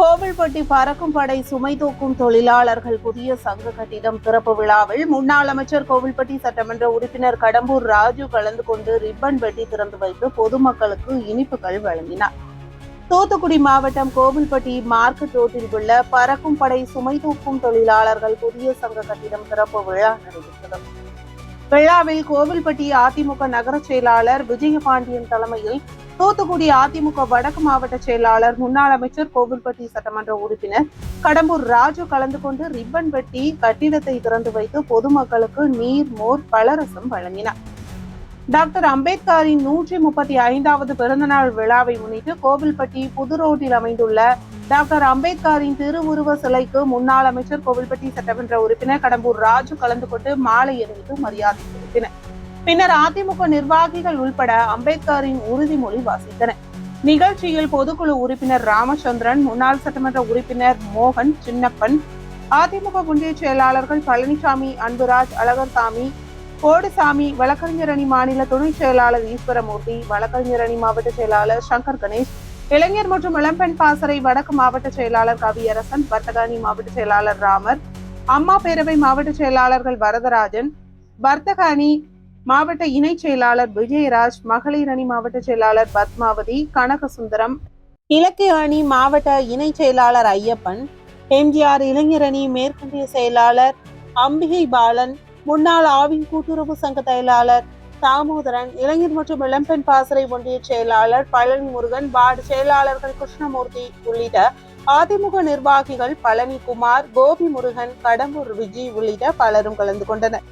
கோவில்பட்டி பறக்கும் படை சுமை தூக்கும் தொழிலாளர்கள் புதிய சங்க கட்டிடம் திறப்பு விழாவில் முன்னாள் அமைச்சர் கோவில்பட்டி சட்டமன்ற உறுப்பினர் கடம்பூர் ராஜு கலந்து கொண்டு ரிப்பன் வெட்டி திறந்து வைத்து பொதுமக்களுக்கு இனிப்புகள் வழங்கினார். தூத்துக்குடி மாவட்டம் கோவில்பட்டி மார்க்கெட் ரோட்டில் உள்ள பறக்கும் படை சுமை தூக்கும் தொழிலாளர்கள் புதிய சங்க கட்டிடம் திறப்பு விழா நடைபெற்றது. விழாவில் கோவில்பட்டி அதிமுக நகர செயலாளர் விஜயபாண்டியன் தலைமையில் தூத்துக்குடி அதிமுக வடக்கு மாவட்ட செயலாளர் முன்னாள் அமைச்சர் கோவில்பட்டி சட்டமன்ற உறுப்பினர் கடம்பூர் ராஜு கலந்து கொண்டு ரிப்பன் வெட்டி கட்டிடத்தை திறந்து வைத்து பொதுமக்களுக்கு நீர் மோர் பலரசம் வழங்கினார். டாக்டர் அம்பேத்கரின் நூற்றி முப்பத்தி ஐந்தாவது பிறந்தநாள் விழாவை முன்னிட்டு கோவில்பட்டி புது ரோட்டில் அமைந்துள்ள டாக்டர் அம்பேத்கரின் திருவுருவ சிலைக்கு முன்னாள் அமைச்சர் கோவில்பட்டி சட்டமன்ற உறுப்பினர் கடம்பூர் ராஜு கலந்து கொண்டு மாலை அணிவித்து மரியாதை செலுத்தினர். பின்னர் அதிமுக நிர்வாகிகள் உள்பட அம்பேத்கரின் உறுதிமொழி வாசித்தனர். நிகழ்ச்சியில் பொதுக்குழு உறுப்பினர் ராமச்சந்திரன் முன்னாள் சட்டமன்ற உறுப்பினர் மோகன் சின்னப்பன் அதிமுக ஒன்றிய செயலாளர்கள் பழனிசாமி அன்புராஜ் அழகர்சாமி கோடுசாமி வழக்கறிஞர் அணி மாநில துணை செயலாளர் ஈஸ்வரமூர்த்தி வழக்கறிஞர் அணி மாவட்ட செயலாளர் சங்கர் கணேஷ் இளைஞர் மற்றும் இளம்பெண் பாசறை வடக்கு மாவட்ட செயலாளர் கவியரசன் வர்த்தக அணி மாவட்ட செயலாளர் ராமர் அம்மா பேரவை மாவட்ட செயலாளர்கள் வரதராஜன் வர்த்தக அணி மாவட்ட இணை செயலாளர் விஜயராஜ் மகளிர் அணி மாவட்ட செயலாளர் பத்மாவதி கனகசுந்தரம் இலக்கிய அணி மாவட்ட இணை செயலாளர் ஐயப்பன் எம்ஜிஆர் இளைஞர் அணி மேற்கொண்டிய செயலாளர் அம்பிகை பாலன் முன்னாள் ஆவின் கூட்டுறவு சங்க செயலாளர் தாமோதரன் இளைஞர் மற்றும் இளம்பெண் பாசறை ஒன்றிய செயலாளர் பழனி முருகன் வார்டு செயலாளர்கள் கிருஷ்ணமூர்த்தி உள்ளிட்ட அதிமுக நிர்வாகிகள் பழனிக்குமார் கோபி முருகன் கடம்பூர் விஜய் உள்ளிட்ட பலரும் கலந்து கொண்டனர்.